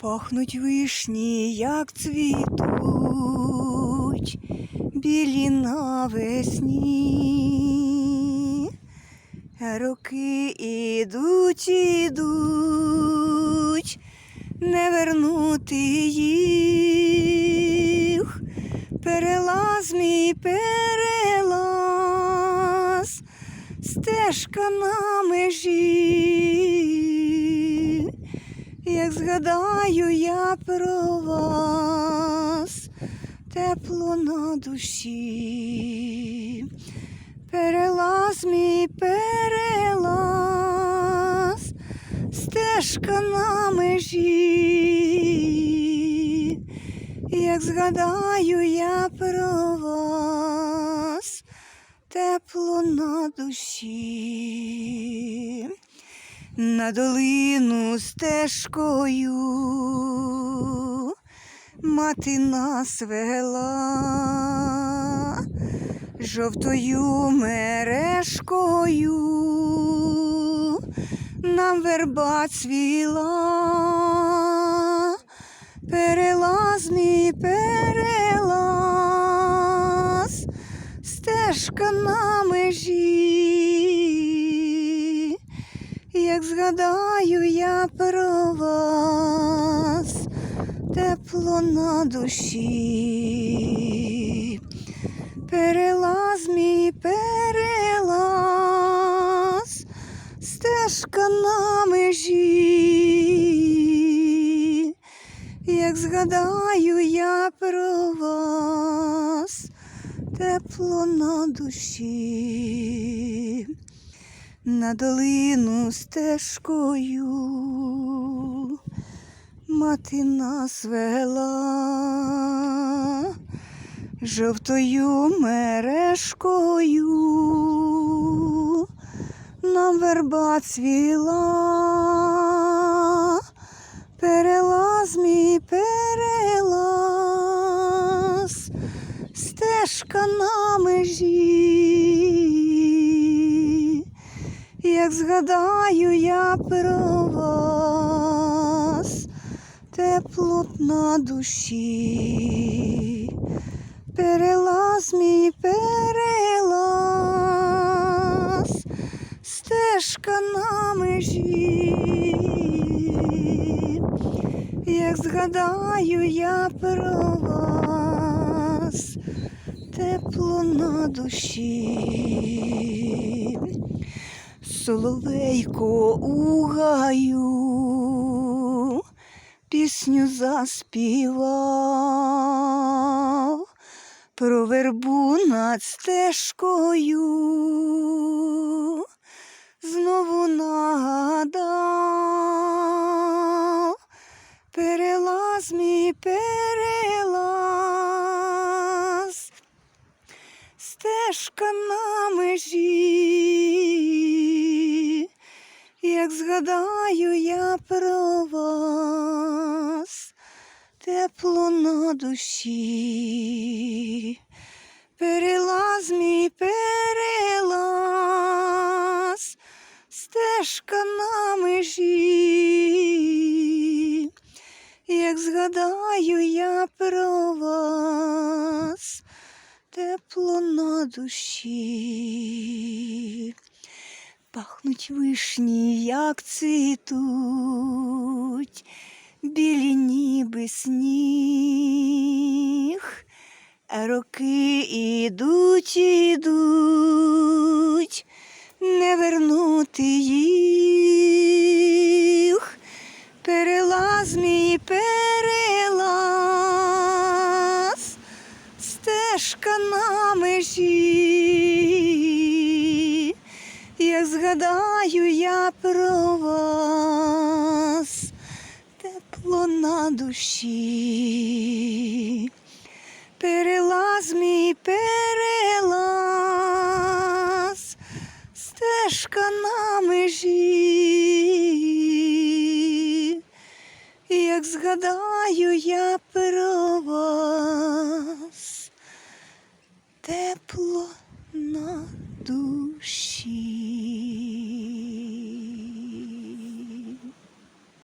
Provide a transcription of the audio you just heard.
Пахнуть вишні, як цвітуть, білі навесні. Роки ідуть, ідуть, не вернути їх. Перелаз мій перелаз, стежка на межі. Як згадаю я про вас, тепло на душі. Перелаз мій перелаз, стежка на межі. Як згадаю я про вас, тепло на душі. На долину стежкою. Мати нас вела жовтою мережкою. Нам верба цвіла, перелаз мій перелаз, стежка на межі, як згадаю я про вас, тепло на душі. Перелаз мій перелаз, стежка на межі. Як згадаю я про вас, тепло на душі, на долину стежкою. Мати нас вела жовтою мережкою. Нам верба цвіла, перелаз мій перелаз, стежка на межі, як згадаю я про вас, тепло на душі. Перелаз мій перелаз, стежка на межі, як згадаю я про вас, тепло на душі, соловейко у пісню заспівав про вербу над стежкою. Знову нагадав, перелаз мій перелаз, стежка на межі, як згадаю я про вас тепло на душі. Перелаз мій перелаз, стежка на межі. Як згадаю я про вас, тепло на душі. Пахнуть вишні, як цвітуть, білі ніби сніг. Роки ідуть, ідуть, не вернути їх. Перелаз мій перелаз, стежка на межі. Згадаю я про вас, тепло на душі. Перелаз мій перелаз, стежка на межі. Як згадаю я про вас, тепло на душі.